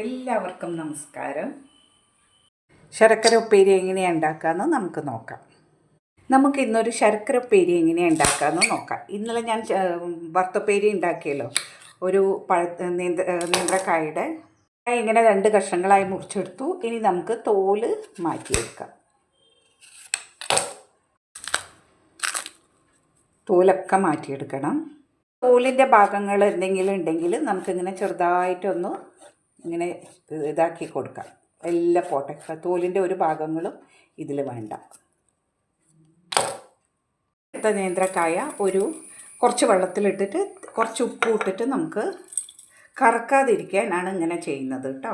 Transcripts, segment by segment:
എല്ലാവർക്കും നമസ്കാരം. ശർക്കര ഉപ്പേരി എങ്ങനെയാണ് ഉണ്ടാക്കാമെന്ന് നമുക്ക് നോക്കാം. നമുക്ക് ഇന്നൊരു ശർക്കര ഉപ്പേരി എങ്ങനെയാണ് ഉണ്ടാക്കാമെന്ന് നോക്കാം. ഇന്നലെ ഞാൻ വറുത്തുപ്പേരി ഉണ്ടാക്കിയല്ലോ. ഒരു പഴ നീന്ത നീന്ത്രക്കായുടെ. ഇങ്ങനെ രണ്ട് കഷ്ണങ്ങളായി മുറിച്ചെടുത്തു. ഇനി നമുക്ക് തോൽ മാറ്റിയെടുക്കാം. തോലൊക്കെ മാറ്റിയെടുക്കണം. തോലിന്റെ ഭാഗങ്ങൾ എന്തെങ്കിലും ഉണ്ടെങ്കിൽ നമുക്കിങ്ങനെ ചെറുതായിട്ടൊന്ന് ഇങ്ങനെ ഇതാക്കി കൊടുക്കാം. എല്ലാം പോട്ടെ. തോലിന്റെ ഒരു ഭാഗങ്ങളും ഇതിൽ വേണ്ട. നേന്ത്രക്കായ ഒരു കുറച്ച് വെള്ളത്തിലിട്ടിട്ട് കുറച്ച് ഉപ്പ് ഇട്ടിട്ട് നമുക്ക് കറക്കാതിരിക്കാനാണ് ഇങ്ങനെ ചെയ്യുന്നത് കേട്ടോ.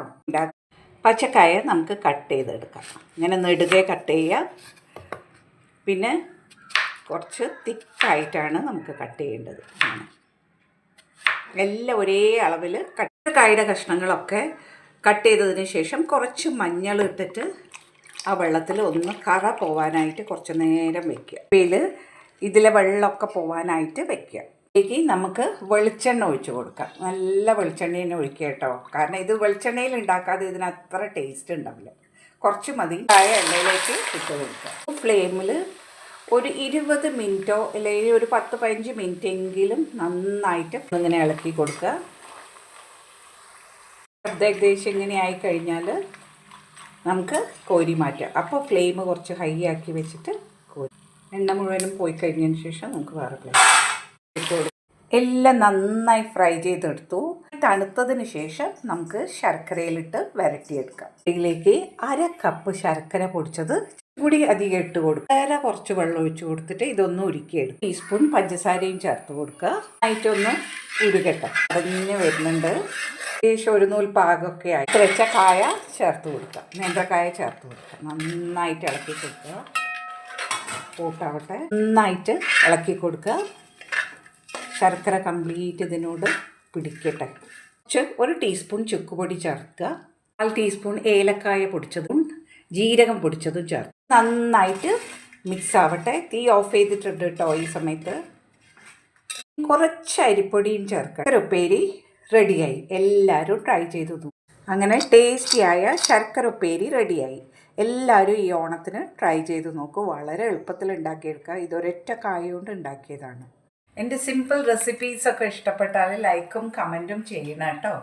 പച്ചക്കായ നമുക്ക് കട്ട് ചെയ്തെടുക്കാം. ഇങ്ങനെ നെടുകെ കട്ട് ചെയ്യുക. പിന്നെ കുറച്ച് തിക്കായിട്ടാണ് നമുക്ക് കട്ട് ചെയ്യേണ്ടത്. എല്ലാം ഒരേ അളവിൽ കട്ടക്കായുടെ കഷ്ണങ്ങളൊക്കെ കട്ട് ചെയ്തതിന് ശേഷം കുറച്ച് മഞ്ഞൾ ഇട്ടിട്ട് ആ വെള്ളത്തിൽ ഒന്ന് കറ പോവാനായിട്ട് കുറച്ച് നേരം വെക്കുക. ഇതിൽ ഇതിലെ വെള്ളമൊക്കെ പോവാനായിട്ട് വെക്കുക. ഇതിലേക്ക് നമുക്ക് വെളിച്ചെണ്ണ ഒഴിച്ചു കൊടുക്കാം. നല്ല വെളിച്ചെണ്ണ തന്നെ ഒഴിക്കുക കേട്ടോ. കാരണം ഇത് വെളിച്ചെണ്ണയിൽ ഉണ്ടാക്കാതെ ഇതിന് അത്ര ടേസ്റ്റ് ഉണ്ടാവില്ല. കുറച്ച് മതി. ചായ എണ്ണയിലേക്ക് ഇട്ട് കൊടുക്കുക. ഫ്ലെയിമിൽ ഒരു ഇരുപത് മിനിറ്റോ അല്ലെങ്കിൽ ഒരു പത്ത് പതിനഞ്ച് മിനിറ്റ് എങ്കിലും നന്നായിട്ട് ഇങ്ങനെ ഇളക്കി കൊടുക്കുക. ഏകദേശം ഇങ്ങനെ ആയിക്കഴിഞ്ഞാൽ നമുക്ക് കോരി മാറ്റാം. അപ്പോൾ ഫ്ലെയിം കുറച്ച് ഹൈ ആക്കി വെച്ചിട്ട് കോരി. എണ്ണ മുഴുവനും പോയി കഴിഞ്ഞതിന് ശേഷം നമുക്ക് വേറെ ഫ്ലെയിം എല്ലാം നന്നായി ഫ്രൈ ചെയ്തെടുത്തു. തണുത്തതിന് ശേഷം നമുക്ക് ശർക്കരയിലിട്ട് വരട്ടിയെടുക്കാം. ഇതിലേക്ക് അര കപ്പ് ശർക്കര പൊടിച്ചത് കൂടി അധികം ഇട്ട് കൊടുക്കുക. വേറെ കുറച്ച് വെള്ളം ഒഴിച്ചു കൊടുത്തിട്ട് ഇതൊന്ന് ഉരുക്കിയെടുക്കും ടീസ്പൂൺ പഞ്ചസാരയും ചേർത്ത് കൊടുക്കുക. ആയിട്ടൊന്ന് ഉരുകട്ടെ. അടഞ്ഞ് വരുന്നുണ്ട്. ഏകദേശം ഒരു നൂൽ പാകമൊക്കെ ആയി വെച്ച കായ ചേർത്ത് കൊടുക്കുക നേന്ത്രക്കായ ചേർത്ത് കൊടുക്കുക നന്നായിട്ട് ഇളക്കി കൊടുക്കുക. കൂട്ടാവട്ടെ. നന്നായിട്ട് ഇളക്കി കൊടുക്കുക. ശർക്കര കംപ്ലീറ്റ് ഇതിനോട് പിടിക്കട്ടെ. കുറച്ച് ഒരു ടീസ്പൂൺ ചുക്കുപൊടി ചേർക്കുക. കാൽ ടീസ്പൂൺ ഏലക്കായ പൊടിച്ചതും ജീരകം പൊടിച്ചതും ചേർക്കുക. നന്നായിട്ട് മിക്സ് ആവട്ടെ. തീ ഓഫ് ചെയ്തിട്ടുണ്ട് കേട്ടോ ഈ സമയത്ത്. കുറച്ച് അരിപ്പൊടിയും ചേർക്കുക ഉപ്പേരി റെഡിയായി. എല്ലാവരും ട്രൈ ചെയ്തു അങ്ങനെ ടേസ്റ്റിയായ ശർക്കര ഉപ്പേരി റെഡിയായി. എല്ലാവരും ഈ ഓണത്തിന് ട്രൈ ചെയ്ത് നോക്കൂ. വളരെ എളുപ്പത്തിൽ ഉണ്ടാക്കിയെടുക്കുക. ഇതൊരൊറ്റ കായ കൊണ്ട് ഉണ്ടാക്കിയതാണ്. എന്റെ സിമ്പിൾ റെസിപ്പീസൊക്കെ ഇഷ്ടപ്പെട്ടാൽ ലൈക്കും കമന്റും ചെയ്യണം കേട്ടോ.